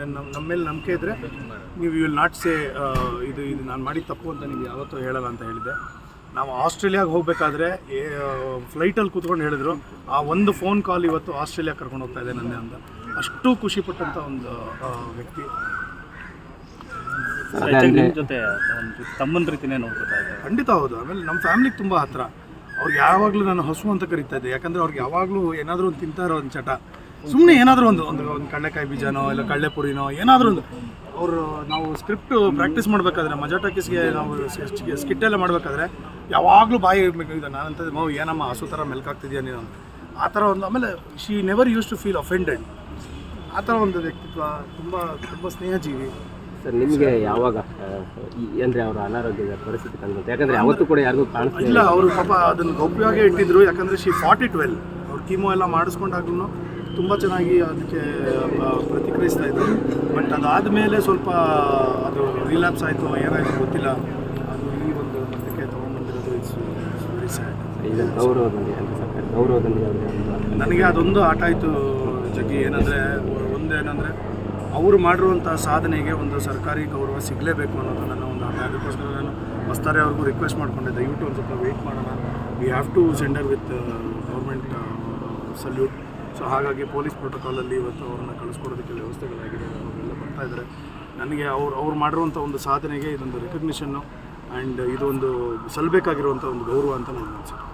ನಮ್ಮ ಮೇಲೆ ನಂಬಿಕೆ ಇದ್ದರೆ ನೀವು ಯು ವಿಲ್ ನಾಟ್ ಸೇ ಇದು ಇದು ನಾನು ಮಾಡಿದ ತಪ್ಪು ಅಂತ ನಿಮ್ಗೆ ಯಾವತ್ತೂ ಹೇಳಲ್ಲ ಅಂತ ಹೇಳಿದ್ದೆ. ನಾವು ಆಸ್ಟ್ರೇಲಿಯಾಗೆ ಹೋಗಬೇಕಾದ್ರೆ ಫ್ಲೈಟಲ್ಲಿ ಕೂತ್ಕೊಂಡು ಹೇಳಿದ್ರು ಆ ಒಂದು ಫೋನ್ ಕಾಲ್ ಇವತ್ತು ಆಸ್ಟ್ರೇಲಿಯಾ ಕರ್ಕೊಂಡು ಹೋಗ್ತಾ ಇದೆ ನನ್ನೇ ಅಂತ. ಅಷ್ಟು ಖುಷಿಪಟ್ಟಂಥ ಒಂದು ವ್ಯಕ್ತಿ. ಜೊತೆ ತಮ್ಮನ ರೀತಿನೇ ನೋಡ್ಕೊತಾ ಖಂಡಿತ ಹೌದು. ಆಮೇಲೆ ನಮ್ಮ ಫ್ಯಾಮ್ಲಿಗೆ ತುಂಬ ಹತ್ರ. ಅವ್ರಿಗೆ ಯಾವಾಗಲೂ ನಾನು ಹಸು ಅಂತ ಕರಿತಾ ಇದ್ದೆ. ಯಾಕಂದ್ರೆ ಅವ್ರಿಗೆ ಯಾವಾಗಲೂ ಏನಾದರೂ ಒಂದು ತಿಂತಾ ಇರೋ ಒಂದು ಚಟ. ಸುಮ್ಮನೆ ಏನಾದರೂ ಒಂದು ಒಂದು ಒಂದು ಕಡಲೆಕಾಯಿ ಬೀಜನೋ ಇಲ್ಲ ಕಡಲೆಪುರಿನೋ ಏನಾದರೂ ಒಂದು ಅವರು ನಾವು ಸ್ಕ್ರಿಪ್ಟ್ ಪ್ರಾಕ್ಟೀಸ್ ಮಾಡಬೇಕಾದ್ರೆ ಮಜಾ ಟಾಕೀಸ್ಗೆ ನಾವು ಸ್ಕಿಟ್ ಎಲ್ಲ ಮಾಡಬೇಕಾದ್ರೆ ಯಾವಾಗಲೂ ಬಾಯಿ ಇರಬೇಕು ನಾನು ನಾನಂತದ್ದು ಮೌ ಏನಮ್ಮ ಹಸು ಥರ ಮೆಲ್ಕಾಗ್ತಿದ್ಯಾ ನೀನು. ಆ ಥರ ಒಂದು ಆಮೇಲೆ she never used to feel offended ಆ ಥರ ಒಂದು ವ್ಯಕ್ತಿತ್ವ ತುಂಬ ತುಂಬ ಸ್ನೇಹಜೀವಿ. ಸರ್ ನಿಮಗೆ ಯಾವಾಗ ಅಂದರೆ ಅವರ ಅನಾರೋಗ್ಯದ ಪರಿಸ್ಥಿತಿ ಕಂಡು ಯಾಕಂದರೆ ಯಾವತ್ತೂ ಕೂಡ ಯಾರಿಗೂ ಕಾಣಿಸ್ತಿಲ್ಲ. ಇಲ್ಲ ಅವರು ಪಾಪ ಅದನ್ನು ಗೌಪ್ಯವಾಗಿ ಇಟ್ಟಿದ್ರು ಯಾಕಂದರೆ ಶಿ ಫಾರ್ಟಿ ಟ್ವೆಲ್ ಅವ್ರು ಕೀಮೋ ಎಲ್ಲ ಮಾಡಿಸ್ಕೊಂಡಾಗ್ಲೂ ತುಂಬ ಚೆನ್ನಾಗಿ ಅದಕ್ಕೆ ಪ್ರತಿಕ್ರಿಯಿಸ್ತಾ ಇದ್ದರು ಬಟ್ ಅದಾದಮೇಲೆ ಸ್ವಲ್ಪ ಅದು ರಿಲ್ಯಾಪ್ಸ್ ಆಯಿತು ಏನಾಯಿತು ಗೊತ್ತಿಲ್ಲ. ಅದು ಈ ಒಂದು ಮಟ್ಟಕ್ಕೆ ತೊಗೊಂಡ್ಬಂದಿರೋದು ಇಟ್ಸ್ ವೆರಿ ಸ್ಯಾಡ್ ನನಗೆ ಅದೊಂದು ಆಟ ಆಯಿತು ಜಗ್ಗಿ. ಏನಂದರೆ ಒಂದೇನಂದರೆ ಅವರು ಮಾಡಿರುವಂಥ ಸಾಧನೆಗೆ ಒಂದು ಸರ್ಕಾರಿ ಗೌರವ ಸಿಗಲೇಬೇಕು ಅನ್ನೋದು ನನ್ನ ಒಂದು ಆಟ. ಅದಕ್ಕೋಸ್ಕರ ನಾನು ಮಸ್ತಾರೆ ಅವ್ರಿಗೂ ರಿಕ್ವೆಸ್ಟ್ ಮಾಡಿಕೊಂಡೆ ದಯವಿಟ್ಟು ಒಂದು ಸ್ವಲ್ಪ ವೆಯ್ಟ್ ಮಾಡೋಣ. We have to send her with government salute so ಹಾಗಾಗಿ ಪೊಲೀಸ್ ಪ್ರೋಟೋಕಾಲಲ್ಲಿ ಇವತ್ತು ಅವ್ರನ್ನ ಕಳಿಸ್ಕೊಡೋದಕ್ಕೆ ವ್ಯವಸ್ಥೆಗಳಾಗಿದೆ ಅವರೆಲ್ಲ ಬರ್ತಾ ಇದ್ದಾರೆ. ನನಗೆ ಅವ್ರು ಅವ್ರು ಮಾಡಿರುವಂಥ ಒಂದು ಸಾಧನೆಗೆ ಇದೊಂದು ರೆಕಗ್ನಿಷನ್ನು ಆ್ಯಂಡ್ ಇದೊಂದು ಸಲ್ಲಬೇಕಾಗಿರುವಂಥ ಒಂದು ಗೌರವ ಅಂತ ನನಗೆ ಅನಿಸುತ್ತೆ